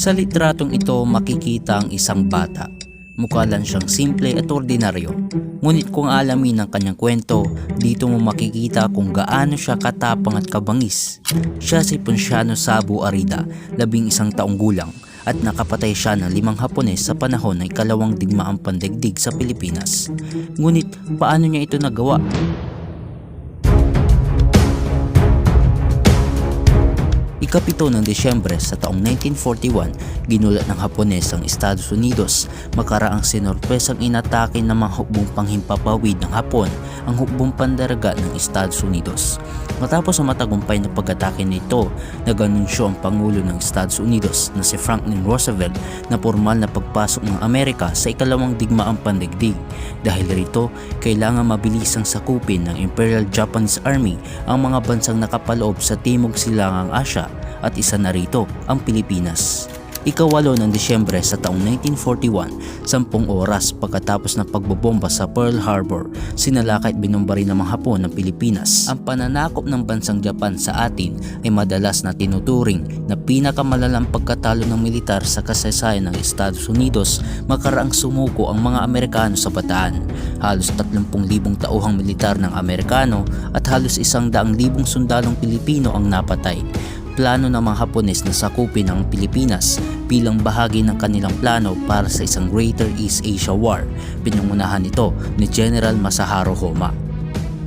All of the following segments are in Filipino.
Sa litratong ito makikita ang isang bata. Mukha lang siyang simple at ordinaryo. Ngunit kung alamin ang kanyang kwento, dito mo makikita kung gaano siya katapang at kabangis. Siya si Ponciano Sabu Arida, labing isang taong gulang, at nakapatay siya ng limang Hapones sa panahon ng ikalawang digmaang pandaigdig sa Pilipinas. Ngunit paano niya ito nagawa? Ikapito ng Desyembre sa taong 1941, ginulat ng Hapones ang Estados Unidos makaraang sinorpresang inatake ng mga hukbong panghimpapawid ng Hapon ang hukbong pandaraga ng Estados Unidos. Matapos ang matagumpay na pag-atake nito, nag-anunsyo ang Pangulo ng Estados Unidos na si Franklin Roosevelt na formal na pagpasok ng Amerika sa ikalawang digmaang pandigdig. Dahil rito, kailangan mabilisang sakupin ng Imperial Japanese Army ang mga bansang nakapaloob sa Timog Silangang Asya at isa na rito ang Pilipinas. Ikawalo ng Disyembre sa taong 1941, sampung oras pagkatapos ng pagbobomba sa Pearl Harbor, sinalakay at binomba ng mga Hapon ng Pilipinas. Ang pananakop ng bansang Japan sa atin ay madalas na tinuturing na pinakamalalang pagkatalo ng militar sa kasaysayan ng Estados Unidos makaraang sumuko ang mga Amerikano sa bataan. Halos 30,000 tauhang militar ng Amerikano at halos 100,000 sundalong Pilipino ang napatay plano ng mga Hapones na sakupin ang Pilipinas bilang bahagi ng kanilang plano para sa isang Greater East Asia War. Pinungunahan ito ni General Masaharu Homa.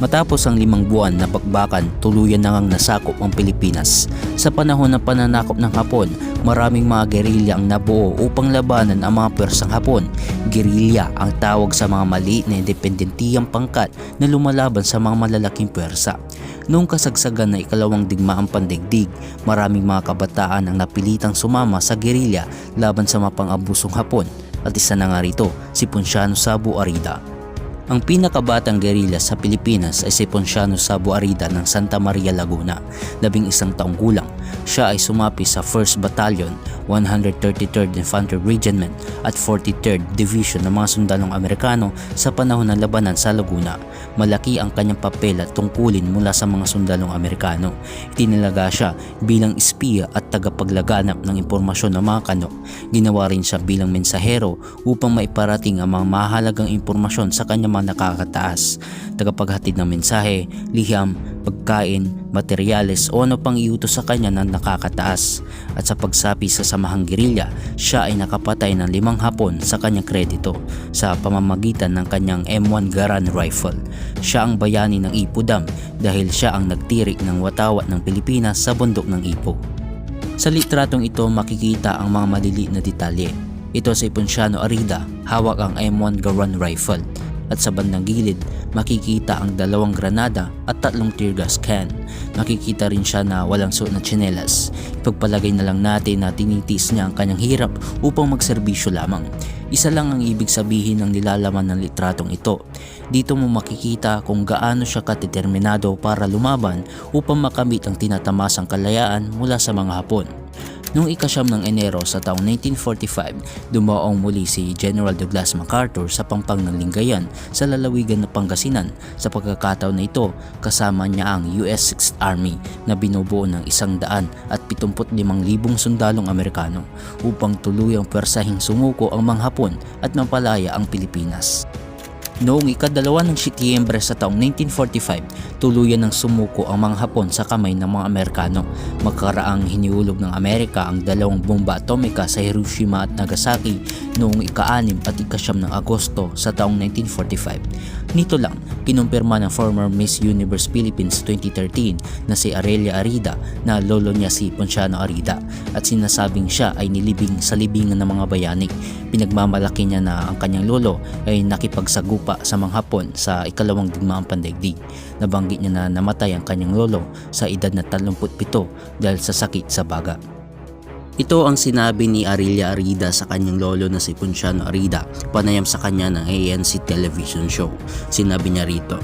Matapos ang limang buwan na bakbakan, tuluyan na ngang nasakop ang Pilipinas. Sa panahon ng pananakop ng Hapon, maraming mga gerilya ang nabuo upang labanan ang mga pwersang Hapon. Gerilya ang tawag sa mga maliit na independentiyang pangkat na lumalaban sa mga malalaking pwersa. Noong kasagsagan na ikalawang digmaang pandigdig, maraming mga kabataan ang napilitang sumama sa gerilya laban sa mga pang-abusong Hapon at isa na nga rito si Ponciano Sabu Arida. Ang pinakabatang gerilla sa Pilipinas ay si Ponciano Sabu Arida ng Santa Maria Laguna, labing isang taong gulang. Siya ay sumapi sa 1st Battalion, 133rd Infantry Regiment at 43rd Division ng mga sundalong Amerikano sa panahon ng labanan sa Laguna. Malaki ang kanyang papel at tungkulin mula sa mga sundalong Amerikano. Itinilaga siya bilang espiya at tagapaglaganap ng impormasyon ng mga kanok. Ginawa rin siya bilang mensahero upang maiparating ang mga mahalagang impormasyon sa kanyang mga nakakataas. Tagapaghatid ng mensahe, liham, pagkain, materyales o ano pang iutos sa kanya ng nakakataas. At sa pagsapi sa samahang gerilya, siya ay nakapatay ng limang hapon sa kanyang kredito sa pamamagitan ng kanyang M1 Garand rifle. Siya ang bayani ng Ipo Dam dahil siya ang nagtirik ng watawat ng Pilipinas sa bundok ng Ipo. Sa litratong ito makikita ang mga maliliit na detalye. Ito si Ponciano Arida, hawak ang M1 Garand rifle at sa bandang gilid makikita ang dalawang granada at tatlong tear gas can. Makikita rin siya na walang suot na tsinelas. Ipagpalagay na lang natin na tinitis niya ang kanyang hirap upang magserbisyo lamang. Isa lang ang ibig sabihin ng nilalaman ng litratong ito. Dito mo makikita kung gaano siya kadeterminado para lumaban upang makamit ang tinatamasang kalayaan mula sa mga Hapon. Noong ikasyam ng Enero sa taong 1945, dumaong muli si General Douglas MacArthur sa pampang ng Lingayen sa lalawigan ng Pangasinan. Sa pagkakataon na ito, kasama niya ang US 6th Army na binubuo ng isang daan at 75,000 sundalong Amerikano upang tuluyang pwersahing sumuko ang mga Hapon at mapalaya ang Pilipinas. Noong ikadalawa ng Setyembre sa taong 1945, tuluyan ng sumuko ang mga Hapon sa kamay ng mga Amerikano. Magkaraang hiniulog ng Amerika ang dalawang bomba atomika sa Hiroshima at Nagasaki noong ika-6 at ika-9 ng Agosto sa taong 1945. Nito lang, kinumpirma ng former Miss Universe Philippines 2013 na si Aurelia Arida na lolo niya si Ponciano Arida at sinasabing siya ay nilibing sa libingan ng mga bayani. Pinagmamalaki niya na ang kanyang lolo ay nakipagsagupa sa mga Hapon sa ikalawang digmaang pandaigdig. Nabanggit niya na namatay ang kanyang lolo sa edad na 37 dahil sa sakit sa baga. Ito ang sinabi ni Arilia Arida sa kanyang lolo na si Ponciano Arida panayam sa kanya ng ANC television show. Sinabi niya rito,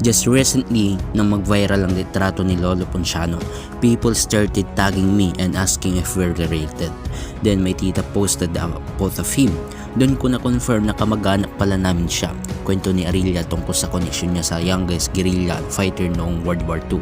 Just recently, nang mag-viral ang litrato ni Lolo Ponciano, people started tagging me and asking if we're related. Then my tita posted a both of him. Doon ko na-confirm na kamag-anak pala namin siya. Kwento ni Arilla tungkol sa connection niya sa youngest guerrilla fighter noong World War II.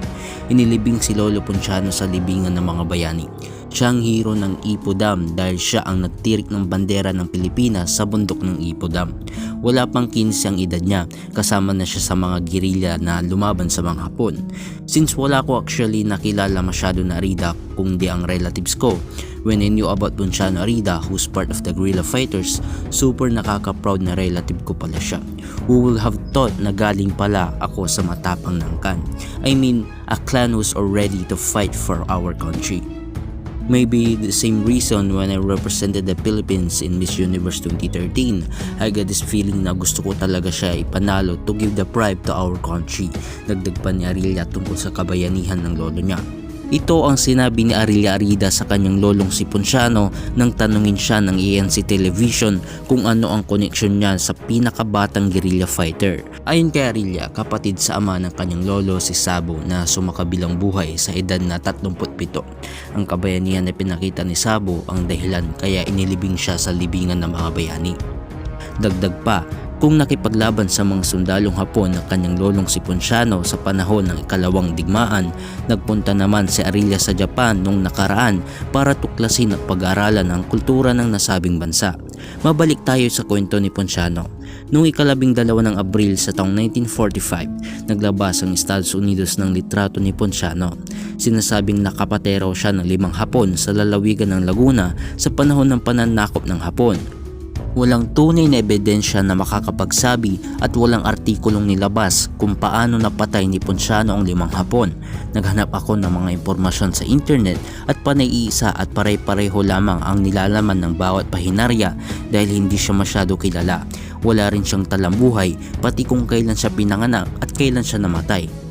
Inilibing si Lolo Ponciano sa libingan ng mga bayani. Siya ang hero ng Ipo Dam dahil siya ang nagtirik ng bandera ng Pilipinas sa bundok ng Ipo Dam. Wala pang 15 ang edad niya, kasama na siya sa mga guerrilla na lumaban sa mga Hapon. Since wala ko actually nakilala masyado na Arida kung di ang relatives ko, when I knew about Ponciano Arida who's part of the guerrilla fighters, super nakaka-proud na relative ko pala siya. Who will have thought na galing pala ako sa matapang ng kan. I mean, a clan who's already to fight for our country. Maybe the same reason when I represented the Philippines in Miss Universe 2013, I got this feeling na gusto ko talaga siya ipanalo to give the pride to our country. Dagdag pa ni Arilla tungkol sa kabayanihan ng lolo niya. Ito ang sinabi ni Arilla Arida sa kanyang lolong si Ponciano nang tanungin siya ng ANC Television kung ano ang connection niya sa pinakabatang guerrilla fighter. Ayon kay Arilla, kapatid sa ama ng kanyang lolo si Sabo na sumakabilang buhay sa edad na 37. Ang kabayanihan na pinakita ni Sabo ang dahilan kaya inilibing siya sa libingan ng mga bayani. Dagdag pa, kung nakipaglaban sa mga sundalong Hapon ng kanyang lolong si Ponciano sa panahon ng ikalawang digmaan, nagpunta naman si Arilla sa Japan nung nakaraan para tuklasin at pag-aralan ang kultura ng nasabing bansa. Mabalik tayo sa kwento ni Ponciano. Noong ikalabing dalawa ng Abril sa taong 1945, naglabas ang Estados Unidos ng litrato ni Ponciano. Sinasabing nakapatero siya ng limang Hapon sa lalawigan ng Laguna sa panahon ng pananakop ng Hapon. Walang tunay na ebidensya na makakapagsabi at walang artikulong nilabas kung paano napatay ni Ponciano ang limang hapon. Naghanap ako ng mga impormasyon sa internet at panay-iisa at pare-pareho lamang ang nilalaman ng bawat pahinarya dahil hindi siya masyado kilala. Wala rin siyang talambuhay pati kung kailan siya pinanganak at kailan siya namatay.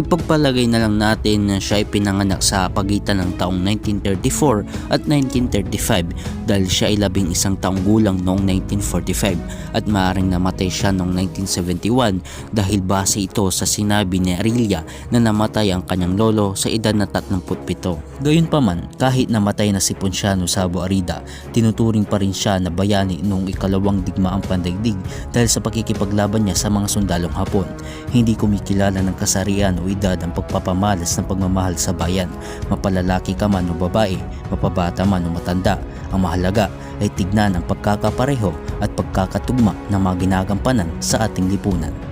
Ipagpalagay na lang natin na siya ay pinanganak sa pagitan ng taong 1934 at 1935 dahil siya ay labing isang taong gulang noong 1945 at maaaring namatay siya noong 1971 dahil base ito sa sinabi ni Arilla na namatay ang kanyang lolo sa edad na 37. Gayunpaman, kahit namatay na si Ponciano Sabo Arida, tinuturing pa rin siya na bayani noong ikalawang digmaang pandaigdig dahil sa pakikipaglaban niya sa mga sundalong Hapon. Hindi kumikilala ng kasarian o edad ang pagpapamalas ng pagmamahal sa bayan. Mapalalaki ka man o babae, mapabata man o matanda. Ang mahalaga ay tignan ang pagkakapareho at pagkakatugma ng mga ginagampanan sa ating lipunan.